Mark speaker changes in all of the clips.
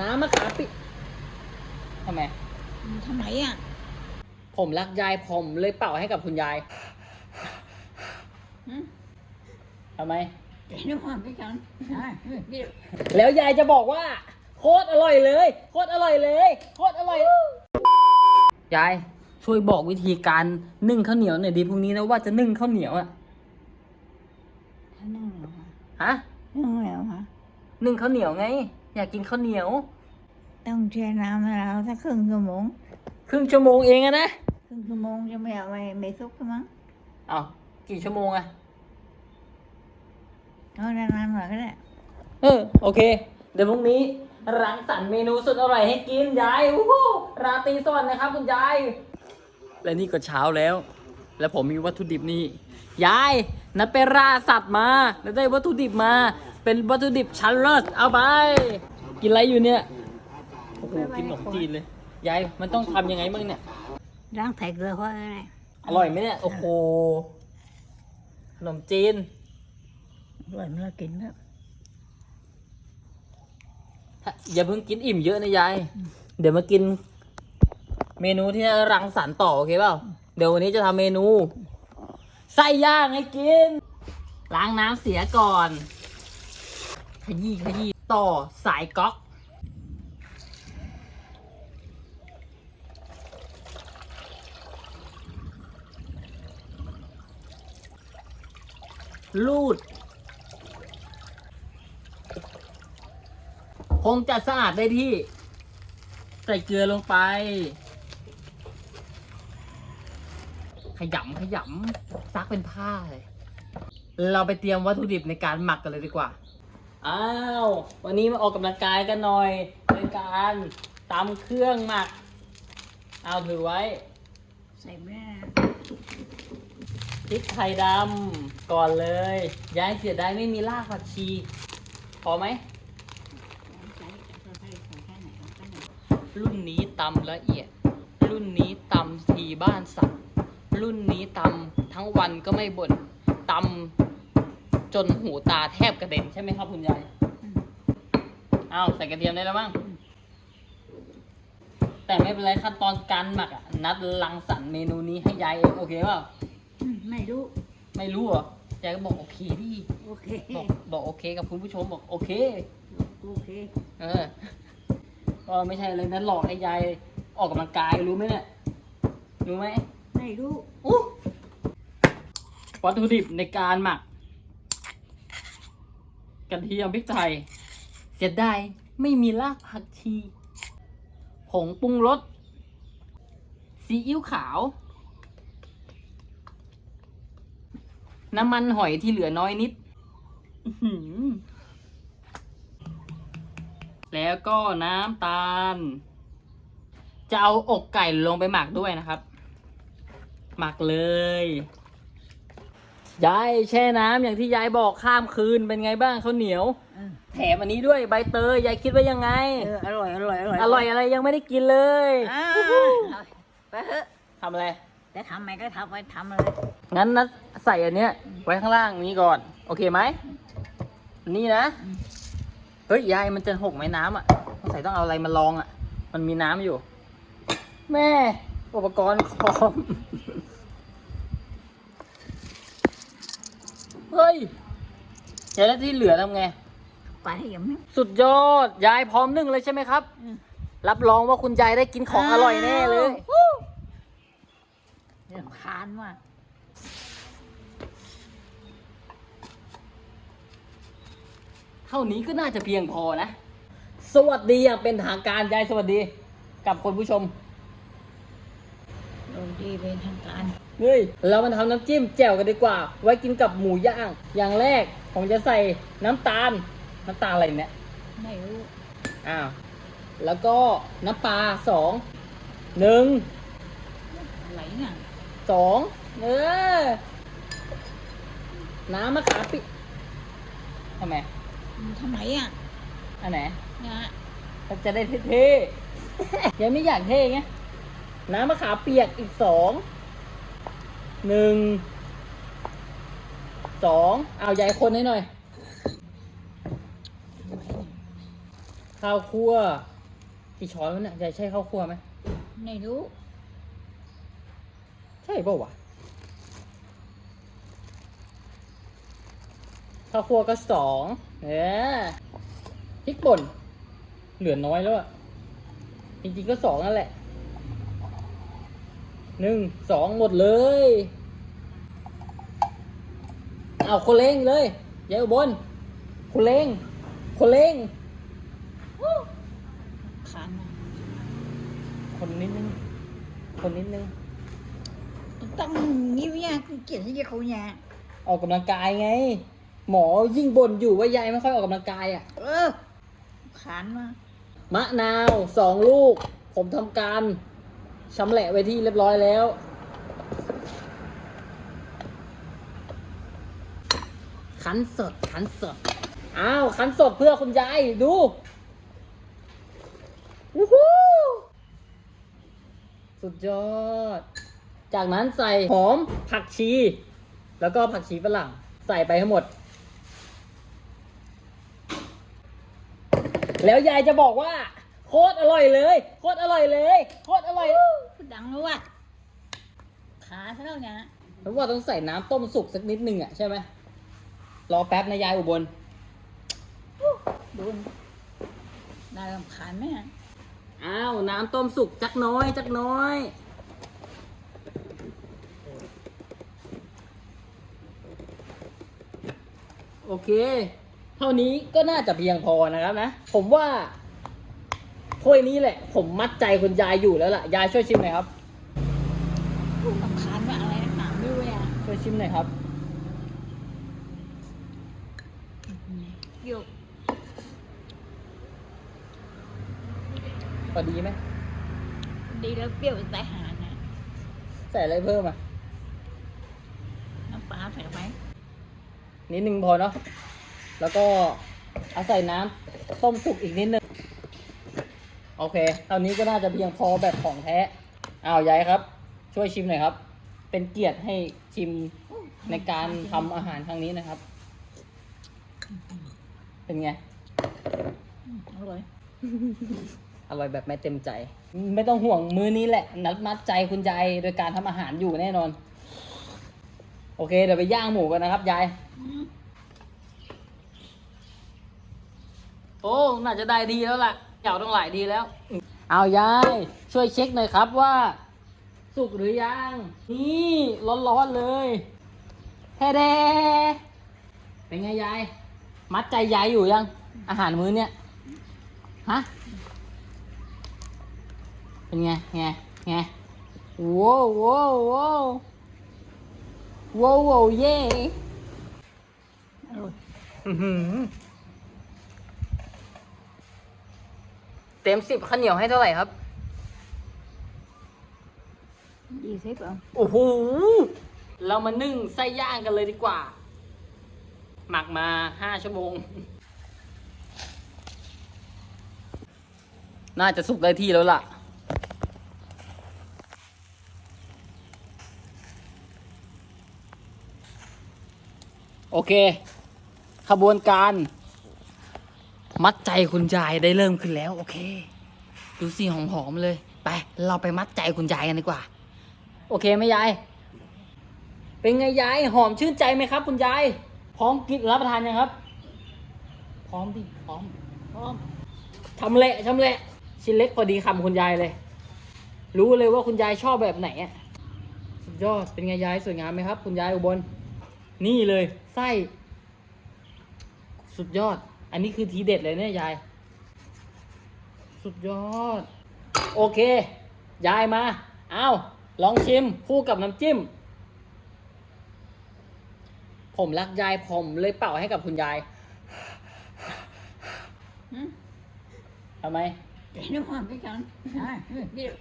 Speaker 1: น้ำมะขามเปียกทำไม
Speaker 2: ทำไมอะ
Speaker 1: ผมรักยายผมเลยเป่าให้กับคุณยาย
Speaker 2: หืม
Speaker 1: ทำไม
Speaker 2: เดี๋ยวมาพี่จันอะเดี๋ยว
Speaker 1: แล้วยายจะบอกว่า โคตรอร่อยเลย โคตรอร่อยเลย โคตรอร่อย ยาย ช่วยบอกวิธีการนึ่งข้าวเหนียวหน่อยดีพรุ่งนี้นะว่าจะนึ่งข้าวเหนียวอะ
Speaker 2: นั่งเหรอคะ
Speaker 1: ฮะ
Speaker 2: นั่งเหรอคะ
Speaker 1: นึ่งข้าวเหนียวไง อยากกินข้าวเหนียว
Speaker 2: ต้องแช่น้ำให้เราสักครึ่งชั่วโมง
Speaker 1: ครึ่งชั่วโมงเองอะนะ
Speaker 2: ครึ่งชั่วโมงจะไม่เอาไม่ไม่ซุกใช่มั้ง
Speaker 1: เอากี่ชั่วโมงอะ
Speaker 2: เอานานๆหน่อยก็ได้
Speaker 1: เออโอเค เดี๋ยวพรุ่งนี้รังสรรค์เมนูสุดอร่อยให้กินยายวู้ฮู้ราตรีสวัสดิ์นะครับคุณยาย และนี่ก็เช้าแล้ว แล้วผมมีวัตถุดิบนี่ยายนัดไปล่าสัตว์มา แล้วได้วัตถุดิบมา เป็นวัตถุดิบชั้นเลิศเอาไป กินอะไรอยู่เนี่ยโอ้โหกินขนมจีนเลยยายมันต้องทำยังไงบ้างเนี่ย
Speaker 2: ล้างใส่เกลือเพราะอะไร
Speaker 1: อร่อยไหมเนี่ยโอ้โหขนมจีน
Speaker 2: อร่อยเมื่อกินแล้ว
Speaker 1: ถ้าอย่าเพิ่งกินอิ่มเยอะนะยาย เดี๋ยวมากิน เมนูที่รังสรรค์ต่อโอเคเปล่าเดี๋ยววันนี้จะทำเมนูไส้ย่างให้กิน ล้างน้ำเสียก่อน ขยี้ขยี้ต่อสายก๊อกลูด คงจะสะอาดได้ที่ ใส่เกลือลงไป ขยำขยำซักเป็นผ้าเลย เราไปเตรียมวัตถุดิบในการหมักกันเลยดีกว่า อ้าว วันนี้มาออกกำลังกายกันหน่อยในการตำเครื่องหมัก เอาถือไว้
Speaker 2: ใส่แม่
Speaker 1: พริกไทยดำก่อนเลยยายเสียดายไม่มีรากผักชี พอไหม
Speaker 2: ใส่ใส่ใส่ใส่แค่ไหนเอาแค่ไหน
Speaker 1: รุ่นนี้ตำละเอียด รุ่นนี้ตำทีบ้านสับรุ่นนี้ตำทั้งวันก็ไม่บ่นตำ จนหูตาแทบกระเด็นใช่ไหมครับคุณยายอ้าวใส่กระเทียมได้แล้วมั้งแต่ไม่เป็นไรขั้นตอนการหมักอะนัดรังสรรค์เมนูนี้ให้ยายเองโอเคเปล่า
Speaker 2: อืมไม่รู้
Speaker 1: ไม่รู้เหรอยายก็บอกโอเคดิ
Speaker 2: โอเค
Speaker 1: บอกบอกโอเค กับคุณผู้ชมบอกโอเค
Speaker 2: โอเค
Speaker 1: เออก็ไม่ใช่เลยนะหลอกให้ยายออกกำลังกายรู้ไหมเนี่ยรู้ไหม
Speaker 2: ไม่รู้
Speaker 1: อู้วัตถุดิบในการหมักก ระเทียมพริกไทย เสียดายไม่มีรากผักชีผงปรุงรสซีอิ๊วขาว น้ำมันหอยที่เหลือน้อยนิด แล้วก็น้ำตาล จะเอาอกไก่ลงไปหมักด้วยนะครับ หมักเลย ยายแช่น้ำอย่างที่ยายบอกข้ามคืนเป็นไงบ้างข้าวเหนียว
Speaker 2: เออ
Speaker 1: แถมอันนี้ด้วยใบเตยยายคิดว่ายังไง
Speaker 2: เอออร่อยอร่อยอร่อย
Speaker 1: อร่อยอะไรยังไม่ได้กินเลย
Speaker 2: อ่าไปเถอะ
Speaker 1: ทำอะไร
Speaker 2: จะทำไหมก็ทำไปทำเลย
Speaker 1: งั้นนะใส่อันเนี้ยไว้ข้างล่างนี้ก่อน โอเคไหม นี่นะเฮ้ย ยายมันจะหกไหมน้ำอะต้องใส่ต้องเอาอะไรมาลองอะ มันมีน้ำอยู่ แม่ อุปกรณ์คอม เฮ้ยยายแล้วที่เหลือทำไง
Speaker 2: ไปยังไม่
Speaker 1: สุดยอด ยายพร้อมนึ่งเลยใช่ไหมครับ
Speaker 2: อืม
Speaker 1: รับรองว่าคุณยายได้กินของอร่อยแน่เลย
Speaker 2: เรื่องคานว่ะ
Speaker 1: เท่านี้ก็น่าจะเพียงพอนะ สวัสดีอย่างเป็นทางการยายสวัสดี กับคนผู้ชม
Speaker 2: โดนดีเป็นทางการ
Speaker 1: เฮ้ยเรามาทำน้ำจิ้มแจ่วกันดีกว่า ไว้กินกับหมูย่าง อย่างแรกผมจะใส่น้ำตาล น้ำตาลอะไรเนี่ย
Speaker 2: ไม่รู้
Speaker 1: อ้าว แล้วก็น้ำปลาสอง หนึ่ง
Speaker 2: อะไรเนี่ย
Speaker 1: สองเออ น้ำมะขามปิทำไม
Speaker 2: มันทำไมอะ
Speaker 1: อันไหน
Speaker 2: เนี่ย
Speaker 1: มันจะได้เท่ๆยังไม่อยากเท่ไง น้ำมะขามเปียกอีกสอง หนึ่งสองเอายายคนให้หน่อย
Speaker 2: ทำไมเนี่ย
Speaker 1: ทข้าวคั่วกี่ช้อนวะเนี่ยยายใช่ข้าวคั่วไหม
Speaker 2: ไม่รู้
Speaker 1: ใช่เปล่าวะข้าวคั่วก็สองเออพริกป่น เหลือน้อยแล้วอะจริงๆก็สองนั่นแหละ หนึ่งสองหมดเลย เอาคนเล้งเลยยายอุบลคนเล้งคนเล้ง
Speaker 2: ขานมา
Speaker 1: คนนิดนึง คนนิดนึง
Speaker 2: ต้องนิ้วยาเกลียดที่เขายา
Speaker 1: ออกกำลังกายไง หมอยิ่งบ่นอยู่ว่ายายไม่ค่อยออกกำลังกายอะ
Speaker 2: เออขานมามะ
Speaker 1: นาวสองลูก ผมทำการ ชำแหละไว้ที่เรียบร้อยแล้วคั้นสดคั้นสด อ้าวคั้นสดเพื่อคุณยาย ดูวู้ฮู้สุดยอด จากนั้นใส่หอมผักชี แล้วก็ผักชีฝรั่ง ใส่ไปทั้งหมด แล้วยายจะบอกว่า โคตรอร่อยเลย โคตรอร่อยเลย โคตรอร่อย
Speaker 2: ดดังแล้วว่ะขาเท่านี้
Speaker 1: แล้วว่าต้องใส่น้ำต้มสุกสักนิดนึงอะใช่ไหมรอแป๊บนะยายอุบล
Speaker 2: ดูน่ารำคาญไหมอะ
Speaker 1: อ้าวน้ำต้มสุกจักน้อยจักน้อยโอเค เท่านี้ก็น่าจะเพียงพอนะครับนะ ผมว่า ถ้วยนี้แหละ ผมมัดใจคุณยายอยู่แล้วล่ะ ยายช่วยชิมหน่อยครับ
Speaker 2: พูดรำคาญว่าอะไรนักหนาไม่รู้อะ
Speaker 1: ช่วยชิมหน่อยครับ
Speaker 2: โยก
Speaker 1: พอดีไหม
Speaker 2: ดีแล้วเปรี้ยวใจหานะ
Speaker 1: ใส่อะไรเพิ่มอะ
Speaker 2: น้ำปลาใส่ไหม
Speaker 1: นิดนึงพอเนาะแล้วก็เอาใส่น้ำต้มสุกอีกนิดนึงโอเคเท่านี้ก็น่าจะเพียงพอแบบของแท้อ้าวยายครับ ช่วยชิมหน่อยครับ เป็นเกียรติให้ชิมในการทำอาหารครั้งนี้นะครับ เป็นไง
Speaker 2: อืมอร่อย
Speaker 1: อร่อยแบบไม่เต็มใจ ไม่ต้องห่วงมื้อนี้แหละ นัดมัดใจคุณยายโดยการทำอาหารอยู่แน่นอน โอเค เดี๋ยวไปย่างหมูกันนะครับยาย
Speaker 2: อืม
Speaker 1: โอ้ น่าจะได้ดีแล้วล่ะ เก่าต้องหลายดีแล้ว เอายาย ช่วยเช็คหน่อยครับว่า สุกหรือยัง นี่ร้อนๆเลยแท้แดเป็นไงยาย มัดใจยายอยู่ยัง อาหารมื้อเนี้ยฮะเป็นไงไงไงโว้วโว้วโว้วโว้วโว้วเย่
Speaker 2: อร่อย
Speaker 1: อื้อหือ เต็มสิบข้าวเหนียวให้เท่าไหร่ครับ
Speaker 2: ยี่สิบอะ
Speaker 1: โอ้โหเรามานึ่งไส้ย่างกันเลยดีกว่า หมักมาห้าชั่วโมง น่าจะสุกได้ที่แล้วล่ะ โอเค ขบวนการ มัดใจคุณยายได้เริ่มขึ้นแล้ว โอเค ดูสิหอมๆเลย ไป เราไปมัดใจคุณยายกันดีกว่า โอเคไหมยาย เป็นไงยายหอมชื่นใจไหมครับ คุณยาย พร้อมกินรับประทานยังครับ พร้อมดิพร้อม
Speaker 2: พร้อม
Speaker 1: ชำเละชำเละชิ้นเล็กพอดีคำคุณยายเลย รู้เลยว่าคุณยายชอบแบบไหนสุดยอดเป็นไงยายสวยงามไหมครับ คุณยายอุบลนี่เลยไส้ สุดยอด อันนี้คือทีเด็ดเลยเนี่ยยาย สุดยอด โอเค ยายมา เอาลองชิมคู่กับน้ำจิ้ม ผมรักยายผมเลยเป่าให้กับคุณยาย
Speaker 2: อืม
Speaker 1: ทำไม
Speaker 2: เดี๋ยวน้ำมันไปกันอ่าเดี๋ยว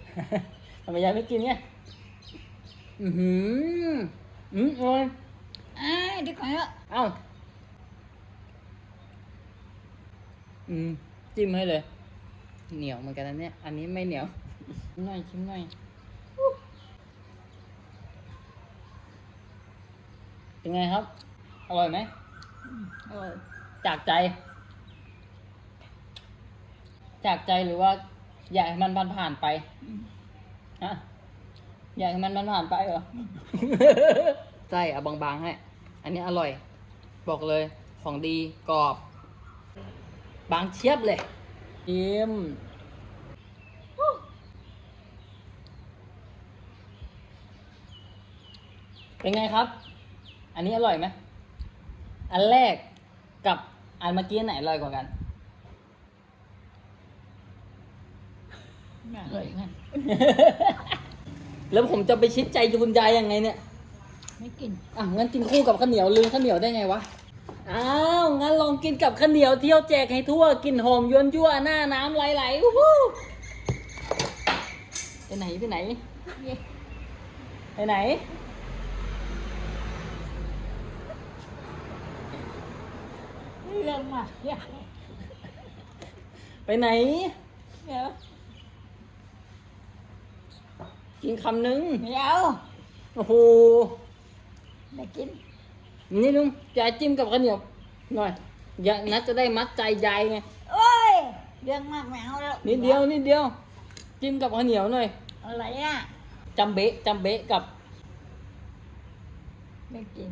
Speaker 1: ทำไมยายไม่กินเนี่ย อือหืออืมอร่อย
Speaker 2: อ่าเดี๋ยวก่อนเถอะ
Speaker 1: เอ้า อืมจิ้มให้เลย เหนียวเหมือนกันนะเนี่ย อันนี้ไม่เหนียวชิมหน่อยชิมหน่อยเป็นไงครับ อร่อยไหม
Speaker 2: อร่อย
Speaker 1: จากใจ จากใจหรือว่า อยากให้มันผ่านผ่านๆไปฮะอยากให้มันผ่านผ่านๆไปเหรอใช่เอาบางๆให้ อันนี้อร่อย บอกเลยของดีกรอบ บางเชียบเลยยิ้มเป็นไงครับ อันนี้อร่อยไหม อันแรกกับอันเมื่อกี้ไหนอร่อยกว่ากัน
Speaker 2: น่าเลยงั้น
Speaker 1: แล้วผมจะไปชิดใจคุณยายยังไงเนี่ย
Speaker 2: ไม่กิน
Speaker 1: อะงั้นกินคู่กับข้าวเหนียวลืมข้าวเหนียวได้ไงวะ อ้าว งั้นลองกินกับข้าวเหนียวเที่ยวแจกให้ทั่วกลินหอมยวนยั่วหน้าน้ำไหลๆอู้หูไปไหนไปไหน ไปไหน
Speaker 2: เรื่องมากเดี๋ยว
Speaker 1: ไปไหน
Speaker 2: เดี๋ยว
Speaker 1: กินคำนึง
Speaker 2: เดี๋ยว
Speaker 1: โอ้โห
Speaker 2: ไม่กิน
Speaker 1: นี่ลุงยายจิ้มกับข้าวเหนียวหน่อยอย่านัดจะได้มัดใจยายไง
Speaker 2: โอ้ยเรื่องมากไม่เอาแล้ว
Speaker 1: นิดเดียวนิดเดียว จิ้มกับข้าวเหนียวหน่อย
Speaker 2: อะไรอะ
Speaker 1: จำเบะจำเบะกับ
Speaker 2: ไม่กิน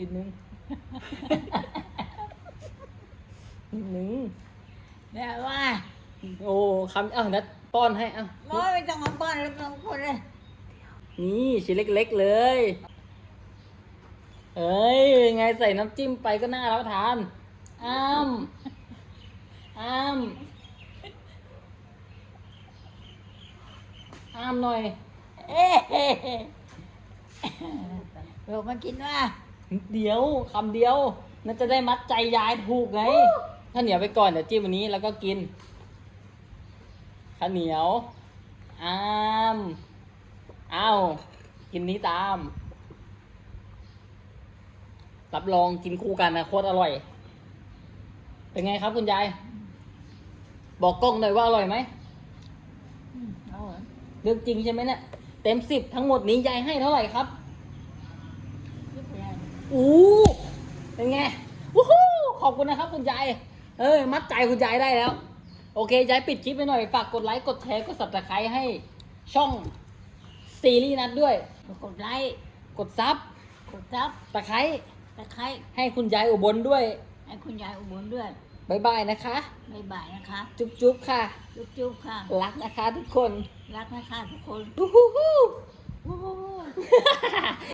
Speaker 1: นิดนึงนิดนึง
Speaker 2: เดี๋ยวว่า
Speaker 1: โอ้คำเอ้านัดป้อนให้เอ้า
Speaker 2: โอ้ยไม่ต้องมาป้อนแล้วต้องคนเลย
Speaker 1: นี่ชิ้นเล็ก ๆ เลย เอ้ยไงใส่น้ำจิ้มไปก็น่ารับประทาน อ้ามอ้ามอ้ามหน่อย
Speaker 2: เอ๊ะเดี๋ยวมากินว่า
Speaker 1: นิดเดียวคำเดียวน่าจะได้มัดใจยายถูกไงข้าวเหนียวไปก่อนเดี๋ยวจิ้มวันนี้แล้วก็กินข้าวเหนียวอ้ามอ้าวกินนี้ตาม รับรองกินคู่กันนะโคตรอร่อย เป็นไงครับคุณยาย บอกกล้องหน่อยว่าอร่อยไหม
Speaker 2: อืมเอาเหรอ
Speaker 1: เรื่องจริงใช่ไหมเนี่ยเต็มสิบทั้งหมดนี้ยายให้เท่าไหร่ครับ
Speaker 2: ไม่เป็นไร
Speaker 1: อู้เป็นไงวู้ฮู้ขอบคุณนะครับ คุณยายเอ้ยมัดใจคุณยายได้แล้ว โอเคยายปิดคลิปไปหน่อยฝากกดไลค์กดแชร์กด subscribe ให้ช่องซีรีส์นัดด้วย
Speaker 2: กดไลค์
Speaker 1: กดซับ
Speaker 2: กดซับ
Speaker 1: ตะไคร้
Speaker 2: ตะไคร้
Speaker 1: ให้คุณยายอุบลด้วย
Speaker 2: ให้คุณยายอุบลด้วย
Speaker 1: บายบายนะคะ
Speaker 2: บ๊ายบายนะคะ
Speaker 1: จุ๊บจุ๊บค่ะ
Speaker 2: จุ๊บๆค่ะ
Speaker 1: รักนะคะทุกคน
Speaker 2: รักนะคะทุกคน
Speaker 1: วู้ฮู้ฮู้
Speaker 2: โอ้โห